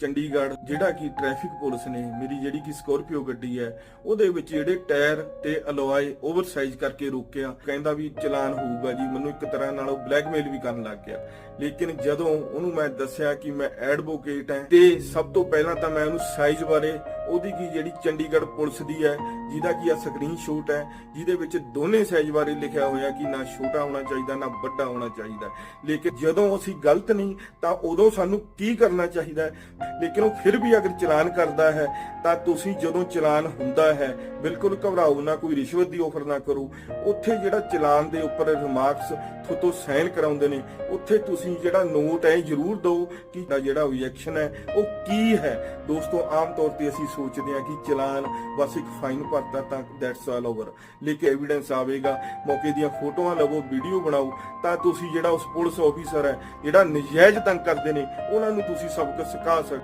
ਚੰਡੀਗੜ੍ਹ, ਜਿਹੜਾ ਕਿ traffic police ਨੇ, ਮੇਰੀ ਜਿਹੜੀ ਕਿ ਸਕੋਰਪੀਓ ਗੱਡੀ ਹੈ, ਉਹਦੇ ਵਿੱਚ ਜਿਹੜੇ ਟਾਇਰ ਤੇ ਅਲੋਏ ਓਵਰਸਾਈਜ਼ ਕਰਕੇ ਰੋਕਿਆ। ਕਹਿੰਦਾ ਵੀ ਚਲਾਨ ਹੋਊਗਾ ਜੀ, ਮੈਨੂੰ ਇੱਕ ਤਰ੍ਹਾਂ ਨਾਲ ਉਹ ਬਲੈਕਮੇਲ ਵੀ ਕਰਨ ਲੱਗ ਗਿਆ। ਲੇਕਿਨ ਜਦੋਂ ਉਹਨੂੰ ਮੈਂ ਦੱਸਿਆ ਕਿ ਮੈਂ ਐਡਵੋਕੇਟ ਹਾਂ, ਤੇ ਸਭ ਤੋਂ ਪਹਿਲਾਂ ਤਾਂ ਮੈਂ ਉਹਨੂੰ ਸਾਈਜ਼ ਬਾਰੇ ਉਹਦੀ ਕੀ ਜਿਹੜੀ ਚੰਡੀਗੜ੍ਹ ਪੁਲਿਸ ਦੀ ਹੈ, ਜਿਹਦਾ ਕੀ ਆ ਸਕਰੀਨਸ਼ਾਟ ਹੈ, ਜਿਹਦੇ ਵਿੱਚ ਦੋਨੇ ਸਾਈਜ਼ ਬਾਰੇ ਲਿਖਿਆ ਹੋਇਆ ਕਿ ਨਾ ਛੋਟਾ ਹੋਣਾ ਚਾਹੀਦਾ, ਨਾ ਵੱਡਾ ਹੋਣਾ ਚਾਹੀਦਾ ਲੇਕਿਨ ਜਦੋਂ ਅਸੀਂ ਗਲਤ ਨਹੀਂ, ਤਾਂ ਉਦੋਂ ਸਾਨੂੰ ਕੀ ਕਰਨਾ ਚਾਹੀਦਾ ਲੇਕਿਨ ਉਹ ਫਿਰ ਵੀ ਅਗਰ ਚਲਾਨ ਕਰਦਾ ਹੈ, ਤਾਂ ਤੁਸੀਂ ਜਦੋਂ ਚਲਾਨ ਹੁੰਦਾ ਹੈ, ਬਿਲਕੁਲ ਘਬਰਾਓ ਨਾ, ਕੋਈ ਰਿਸ਼ਵਤ ਦੀ ਆਫਰ ਨਾ ਕਰੋ। ਉੱਥੇ ਜਿਹੜਾ ਚਲਾਨ ਦੇ ਉੱਪਰ ਰਿਮਾਰਕਸ ਤੋਂ ਸਾਈਨ ਕਰਾਉਂਦੇ ਨੇ, ਉੱਥੇ ਤੁਸੀਂ ਜਿਹੜਾ ਨੋਟ ਹੈ ਜ਼ਰੂਰ ਦਿਓ ਕਿ ਜਿਹੜਾ ਆਬਜੈਕਸ਼ਨ ਹੈ, ਉਹ ਕੀ ਹੈ? ਦੋਸਤੋ, ਆਮ ਤੌਰ ਤੇ ਅਸੀਂ ਸੋਚਦੇ ਹਾਂ ਕਿ ਚਲਾਨ ਬਸ ਇੱਕ ਫਾਈਨ ਭਰਤਾ ਤਾਂ ਦੈਟਸ ਆਲ ਓਵਰ ਲੇਕਿਨ ਐਵੀਡੈਂਸ ਆਵੇਗਾ, ਮੌਕੇ ਦੀਆਂ ਫੋਟੋਆਂ ਲਵੋ ਵੀਡੀਓ ਬਣਾਓ, ਤਾਂ ਤੁਸੀਂ ਜਿਹੜਾ ਉਸ ਪੁਲਿਸ ਆਫੀਸਰ ਹੈ, ਜਿਹੜਾ ਨਜਾਇਜ਼ ਤੰਗ ਕਰਦੇ ਨੇ, ਉਹਨਾਂ ਨੂੰ ਤੁਸੀਂ ਸਬਕ ਸਿਖਾ ਸਕਦੇ